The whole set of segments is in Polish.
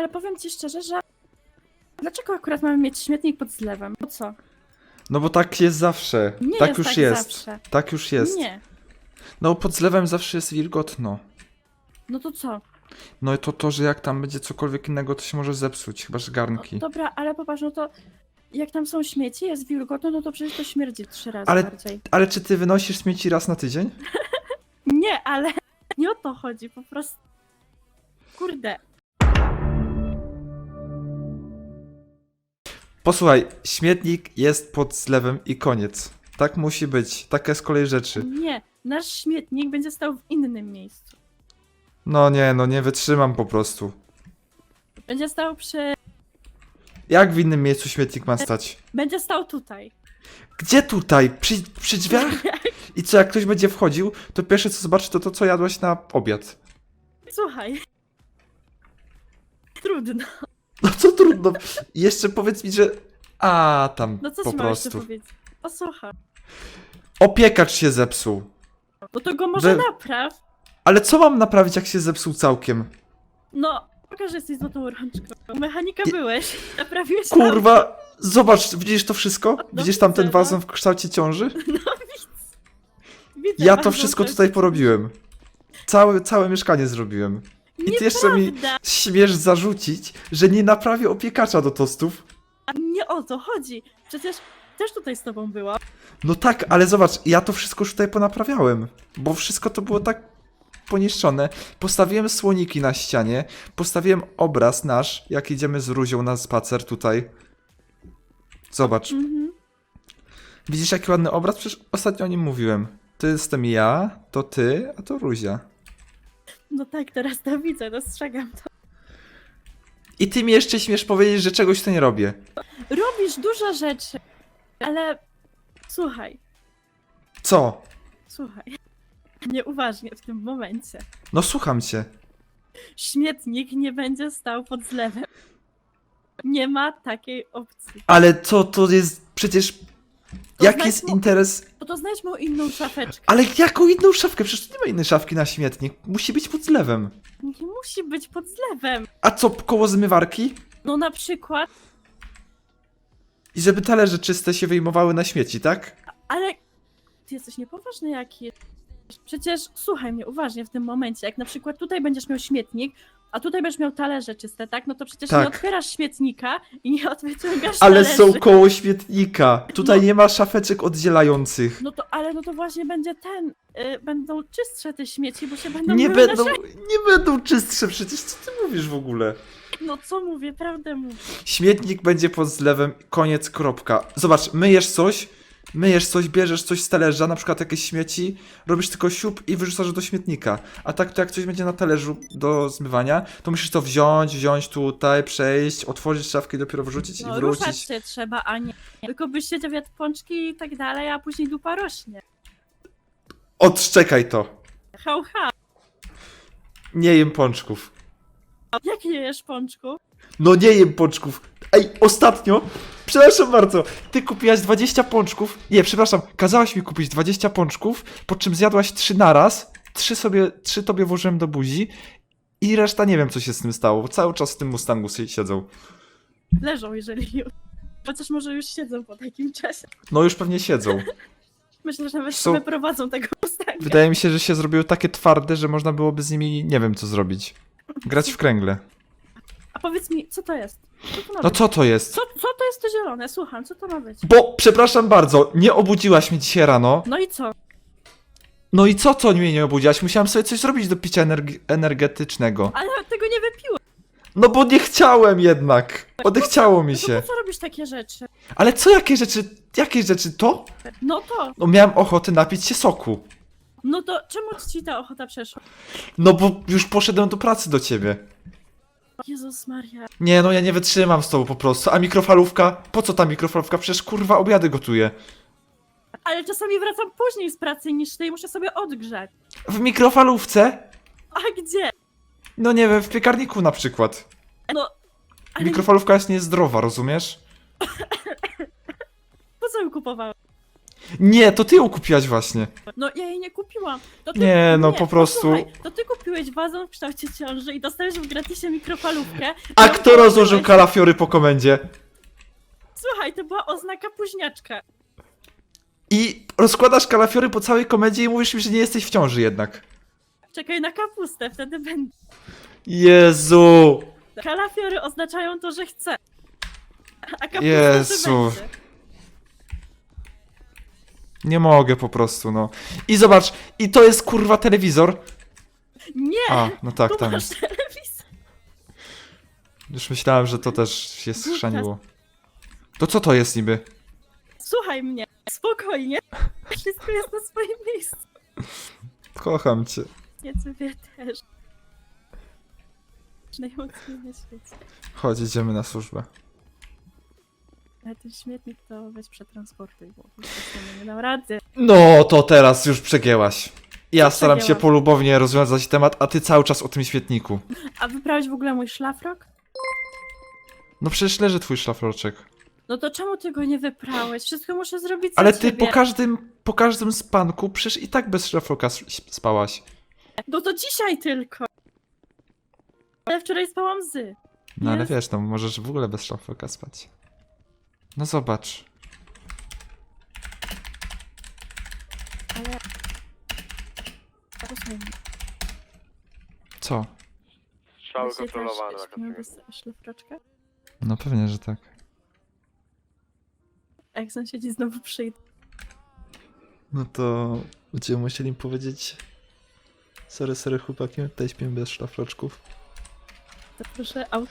ale powiem ci szczerze, że... Dlaczego akurat mamy mieć śmietnik pod zlewem? Po co? No bo tak jest zawsze. Nie tak jest już tak jest. zawsze. Tak już jest. Nie. No pod zlewem zawsze jest wilgotno. No to co? No i to to, że jak tam będzie cokolwiek innego, to się może zepsuć, chyba że garnki. Dobra, ale popatrz, no to... Jak tam są śmieci, jest wilgotno, no to przecież to śmierdzi trzy razy Ale- bardziej. Ale czy ty wynosisz śmieci raz na tydzień? Nie, ale nie o to chodzi, po prostu... Kurde. Posłuchaj, śmietnik jest pod zlewem i koniec. Tak musi być. Taka jest kolej rzeczy. Nie, nasz śmietnik będzie stał w innym miejscu. No nie, no nie wytrzymam po prostu. Będzie stał przy... Jak w innym miejscu śmietnik ma stać? Będzie stał tutaj. Gdzie tutaj? Przy, przy drzwiach? I co, jak ktoś będzie wchodził, to pierwsze co zobaczy to to, co jadłaś na obiad. Słuchaj. Trudno. No co trudno. Jeszcze powiedz mi, że... A, tam No co po ci mam jeszcze prostu. powiedzieć? Posłuchaj. Opiekacz się zepsuł. No to go może We- napraw. Ale co mam naprawić, jak się zepsuł całkiem? No, pokaż, że jesteś złotą rączką. Mechanika I- byłeś. Naprawiłeś auto. Kurwa, zobacz, widzisz to wszystko? No Widzisz tam ten no. wazon w kształcie ciąży? Widzę Ja to bardzo wszystko tutaj porobiłem. Całe, całe mieszkanie zrobiłem. I ty jeszcze mi Nieprawda. śmiesz zarzucić, że nie naprawię opiekacza do tostów? A Nie o to chodzi. Przecież też tutaj z tobą była. No tak, ale zobacz, ja to wszystko już tutaj ponaprawiałem. Bo wszystko to było tak poniszczone. Postawiłem słoniki na ścianie, postawiłem obraz nasz, jak idziemy z Ruzią na spacer tutaj. Zobacz. Mhm. Widzisz jaki ładny obraz? Przecież ostatnio o nim mówiłem. To jestem ja, to ty, a to Ruzia. No tak, teraz to widzę, dostrzegam to. I ty mi jeszcze śmiesz powiedzieć, że czegoś tu nie robię. Robisz dużo rzeczy, ale słuchaj, Co? słuchaj. Nieuważnie w tym momencie. No słucham cię. Śmietnik nie będzie stał pod zlewem. Nie ma takiej opcji. Ale co to jest przecież. To Jaki znajdź jest mu- interes? No to znajdź mu inną szafeczkę. Ale jaką inną szafkę? Przecież tu nie ma innej szafki na śmietnik. Musi być pod zlewem. Nie musi być pod zlewem. A co, koło zmywarki? No na przykład, I żeby talerze czyste się wyjmowały na śmieci, tak? ale ty jesteś niepoważny jaki. Przecież słuchaj mnie uważnie w tym momencie. Jak na przykład tutaj będziesz miał śmietnik, a tutaj będziesz miał talerze czyste, tak? No to przecież Tak. nie otwierasz śmietnika i nie wyciągasz Ale talerzy. są koło śmietnika. Tutaj No. nie ma szafeczek oddzielających. No to, ale no to właśnie będzie ten, y, będą czystsze te śmieci, bo się będą Nie myły będą, nie będą czystsze przecież. Co ty mówisz w ogóle? No co mówię, prawdę mówię. Śmietnik będzie pod zlewem, koniec, kropka. Zobacz, myjesz coś, myjesz coś, bierzesz coś z talerza, na przykład jakieś śmieci, robisz tylko siup i wyrzucasz do śmietnika. A tak to jak coś będzie na talerzu do zmywania, to musisz to wziąć, wziąć tutaj, przejść, otworzyć szafkę i dopiero wrzucić No i ruszać wrócić. się trzeba, a nie. Tylko byś siedział jak pączki i tak dalej, a później dupa rośnie. Odszczekaj to. Hał, ha. Nie jem pączków. Jak nie jesz pączku? No nie jem pączków. Ej, ostatnio, przepraszam bardzo, ty kupiłaś 20 pączków. Nie, przepraszam, kazałaś mi kupić 20 pączków, po czym zjadłaś 3 naraz, 3 sobie, 3 tobie włożyłem do buzi i reszta nie wiem co się z tym stało, cały czas w tym Mustangu si- siedzą. Leżą, jeżeli już. Chociaż może już siedzą po takim czasie. No już pewnie siedzą. Myślę, że nawet Są- sobie prowadzą tego Mustanga. Wydaje mi się, że się zrobiły takie twarde, że można byłoby z nimi nie wiem co zrobić. Grać w kręgle. A powiedz mi, co to jest? Co to ma No być? co to jest? Co, co to jest to zielone? Słucham, co to ma być? Bo, przepraszam bardzo, nie obudziłaś mnie dzisiaj rano. No i co? No i co, co mnie nie obudziłaś? Musiałem sobie coś zrobić do picia energi- energetycznego. Ale tego nie wypiłem. No bo nie chciałem jednak. Odechciało mi No to się. po co robisz takie rzeczy? Ale co, jakie rzeczy, jakie rzeczy to? No to, No miałem ochotę napić się soku. no to czemu ci ta ochota przeszła? No bo już poszedłem do pracy do ciebie. Jezus Maria. Nie, no ja nie wytrzymam z tobą po prostu. A mikrofalówka? Po co ta mikrofalówka? Przecież kurwa obiady gotuję. Ale czasami wracam później z pracy niż ty i muszę sobie odgrzać. W mikrofalówce? A gdzie? No nie wiem, w piekarniku na przykład. No, ale Mikrofalówka jest niezdrowa, rozumiesz? po co ją kupowałem? Nie, to ty ją kupiłaś właśnie. No ja jej nie kupiłam. To ty, Nie, no po prostu- Posłuchaj, to ty kupiłeś kupiłeś wazon w kształcie ciąży i dostałeś w gratisie mikrofalówkę. A No, kto to rozłożył byłeś- kalafiory po komendzie? Słuchaj, to była oznaka późniaczka. I rozkładasz kalafiory po całej komendzie i mówisz mi, że nie jesteś w ciąży jednak. Czekaj na kapustę, wtedy będę. Jezu! Kalafiory oznaczają to, że chcę. A kapusta, Jezu. że będzie. Nie mogę po prostu, no. I zobacz, i to jest kurwa telewizor. Nie! A, no tak, tu tam masz jest. telewizor. Już myślałem, że to też się schrzaniło. To co to jest niby? Słuchaj mnie, spokojnie. Wszystko jest na swoim miejscu. Kocham cię. Ja ciebie też. Najmocniej na świecie. Chodź, idziemy na służbę. Ten śmietnik to weź przetransportuj, bo po prostu nie dam rady. No, to teraz już przegięłaś. Ja staram się przegięłam? polubownie rozwiązać temat, a ty cały czas o tym świetniku. A wybrałeś w ogóle mój szlafrok? No przecież leży twój szlafroczek. No to czemu ty go nie wyprałeś? Wszystko muszę zrobić Ale ty ciebie. po każdym, po każdym spanku przecież i tak bez szlafroka s- spałaś. No to dzisiaj tylko. Ale wczoraj spałam z. No ale Jest. wiesz, no możesz w ogóle bez szlafroka spać. No zobacz. Ale... Co? Strzały kontrolowane też na śpimy Kasynie. bez szlafroczka? No pewnie, że tak. A jak sąsiedzi znowu przyjdą? No to będziemy musieli im powiedzieć sorry, sorry chłopaki, tutaj śpimy bez szlafroczków. To proszę aut...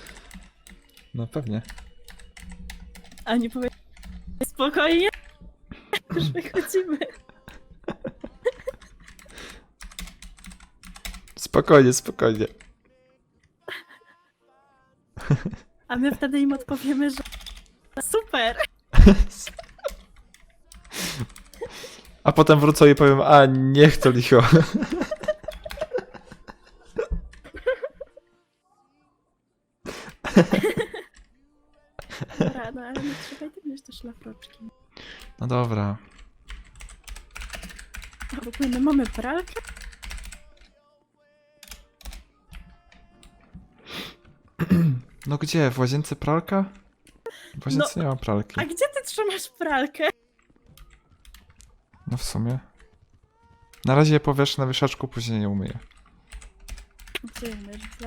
No pewnie. A nie powie... Spokojnie. Już wychodzimy. Spokojnie, spokojnie. A my wtedy im odpowiemy, że super. A potem wrócę i powiem, a niech to licho. Dobra, no ale nie trzeba No dobra. A w ogóle my mamy pralkę? No gdzie? W łazience pralka? W łazience nie ma pralki. A gdzie ty trzymasz pralkę? No w sumie. Na razie je powiesz na wieszaczku, później je umyję. Gdzie jesteś w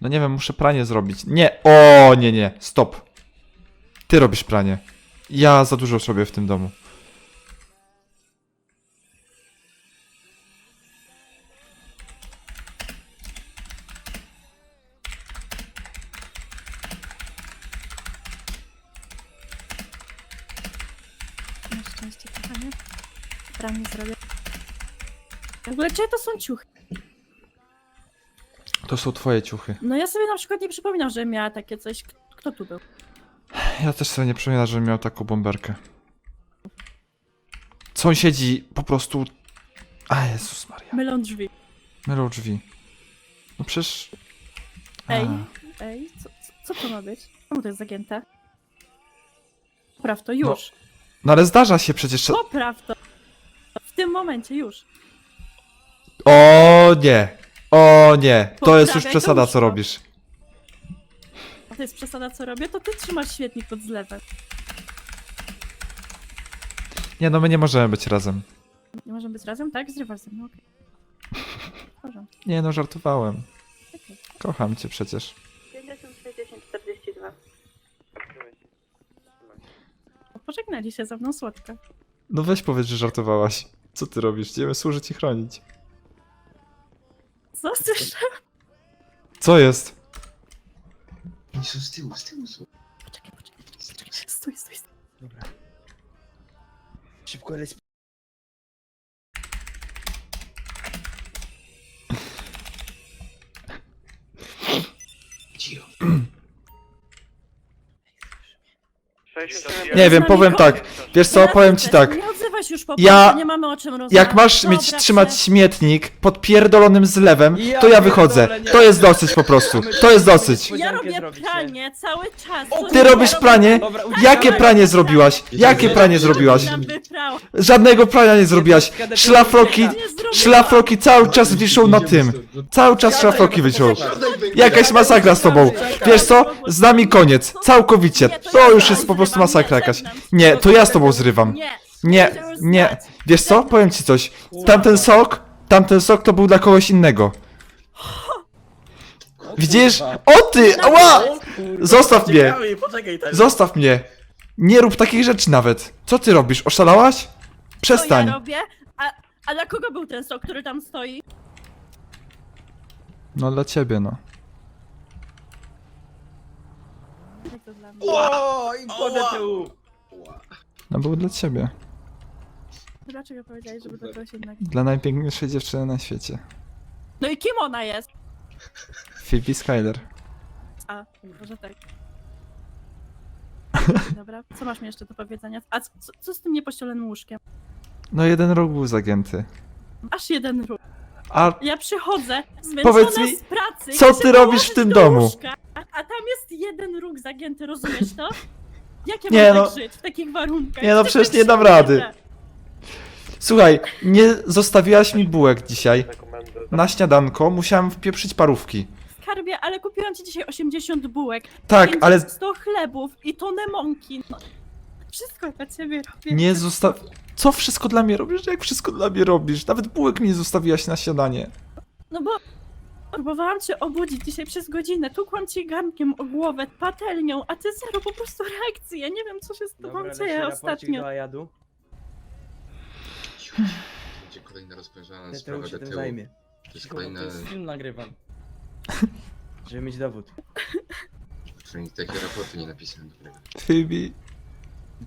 No nie wiem, muszę pranie zrobić. Nie! O, nie, nie, stop. Ty robisz pranie. Ja za dużo robię w tym domu. Szczęście, kochanie. Pranie zrobię. W ogóle czyje to są ciuchy? To są twoje ciuchy. No ja sobie na przykład nie przypominam, że miała takie coś. K- Kto tu był? Ja też sobie nie przypominam, żebym miał taką bomberkę. Sąsiedzi po prostu... A Jezus Maria. Mylą drzwi. Mylą drzwi. No przecież... Ej, A. ej, co, co, co to ma być? Czemu to jest zagięte? Popraw to już. No ale zdarza się przecież... Popraw to. W tym momencie już. O nie! O nie! To jest już przesada, to co łóżko. robisz. A to jest przesada, co robię, to ty trzymasz świetnik pod zlewem. Nie, no my nie możemy być razem. Nie możemy być razem, tak? Zrywasz ze mną, okej. W porządku, Nie, no żartowałem. okej. Kocham cię przecież. 50, 60, 42. O, Pożegnali się ze mną słodko. No weź powiedz, że żartowałaś. Co ty robisz? Idziemy służyć i chronić. Co słyszałam? Co jest? Oni są z tyłu, z tyłu są. Poczekaj, poczekaj, poczekaj. Stój, stój, stój. Dobra. Szybko, ale sp- Cicho. 61. Nie wiem, powiem tak. Wiesz co, powiem ci tak. Weź już po Ja- nie mamy o czym rozmawiać. Jak masz Dobra, mieć trzymać prze- śmietnik pod pierdolonym zlewem, Ja to ja pierdolę, wychodzę. nie. To jest dosyć po prostu. To jest dosyć. Ja robię zrobicie. pranie cały czas. Co Ty nie robisz robię- pranie? Dobra, Jakie pranie tak. zrobiłaś? Jakie pranie zrobiłaś? Tam. Żadnego prania nie zrobiłaś. Szlafroki, Nie zrobiłam. szlafroki cały czas wiszą na tym. Cały czas szlafroki wiszą. Jakaś masakra z tobą. Wiesz co? Z nami koniec. Całkowicie. To już jest po prostu masakra nie, jakaś. Nie, to ja z tobą zrywam. Nie. Nie, już nie. znać. Wiesz co? Powiem ci coś. Tamten sok, tamten sok to był dla kogoś innego. Widzisz? O ty! Ała! Zostaw mnie! Poczekaj tak. Zostaw mnie! Nie rób takich rzeczy nawet. Co ty robisz? Oszalałaś? To Przestań. ja robię. A, a dla kogo był ten sok, który tam stoi? No dla ciebie, no. Jak to dla mnie? O, i. No był dla ciebie. Dlaczego powiedziałeś, żeby dla kogoś innego? Dla najpiękniejszej dziewczyny na świecie. No i kim ona jest? Phoebe Skyler. A, może tak. Dobra, co masz mi jeszcze do powiedzenia? A co, co- z tym niepościelonym łóżkiem? No jeden rok był zagięty. Aż jeden róg. A Ja przychodzę, zmęczona Powiedz mi, z pracy. co chcę ty robisz położyć w tym do domu? Łóżka, a, a tam jest jeden róg zagięty, rozumiesz to? Jak ja Nie mam no. tak żyć w takich warunkach? Nie no, Chcę przecież nie dam rady. Słuchaj, nie zostawiłaś mi bułek dzisiaj. Na śniadanko musiałem wpieprzyć parówki. Skarbie, ale kupiłam ci dzisiaj 80 bułek. Tak, ale 100 chlebów i tonę mąki. No, wszystko dla ciebie robię. nie zostaw... Co wszystko dla mnie robisz? Jak wszystko dla mnie robisz? Nawet bułek mi nie zostawiłaś na śniadanie. No bo próbowałam cię obudzić dzisiaj przez godzinę, tukłam ci garnkiem o głowę, patelnią, a ty zero po prostu reakcji. Ja nie wiem, co się z tobą dzieje ostatnio. do Ajadu. Będzie kolejna rozpężana Ja sprawa się tym DTU. zajmie. To jest kolejna... to jest film nagrywam. Żeby mieć dowód. Przynajmniej takie raporty nie napisałem dobrego. Phoebe...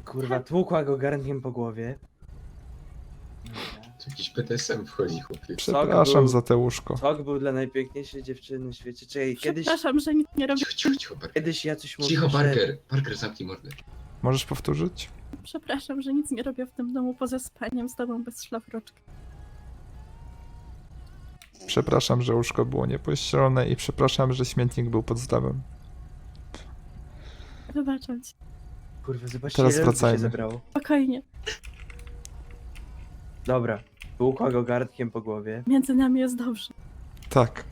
Kurwa, tłukła go garnkiem po głowie. To jakiś PTSM wchodzi, chłopie. Przepraszam był- za te łóżko. Sok był dla najpiękniejszej dziewczyny na świecie. Czekaj, kiedyś, Przepraszam, że nic nie robię. Cicho, cicho, cicho, Parker. kiedyś ja coś mówiłem, Cicho, że... Parker. Parker, zamknij mordę. Możesz powtórzyć? Przepraszam, że nic nie robię w tym domu poza spaniem z tobą bez szlafroczka. Przepraszam, że łóżko było niepościelone i przepraszam, że śmietnik był pod zlewem. Wybaczam ci. Kurwa, zobaczcie Teraz ile ludzi wracajmy. się zebrało. Spokojnie. Dobra, tłukła go garnkiem po głowie. Między nami jest dobrze. Tak,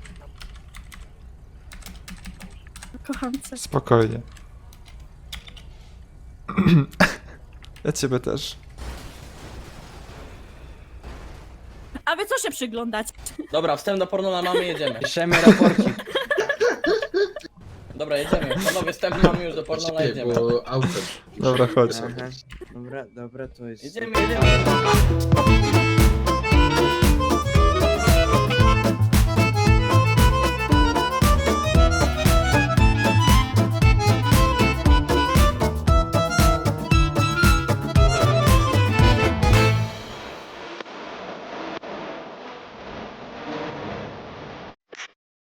Kocham cię. spokojnie. ja ciebie też. A wy co się przyglądacie? Dobra, wstęp do porno mamy, jedziemy. Piszemy raporcik. Dobra, jedziemy. Panowie, wstęp mamy już do porno, Czekaj, jedziemy. bo autem. Dobra, chodź. Aha. Dobra, dobra, to jest... Jedziemy, jedziemy.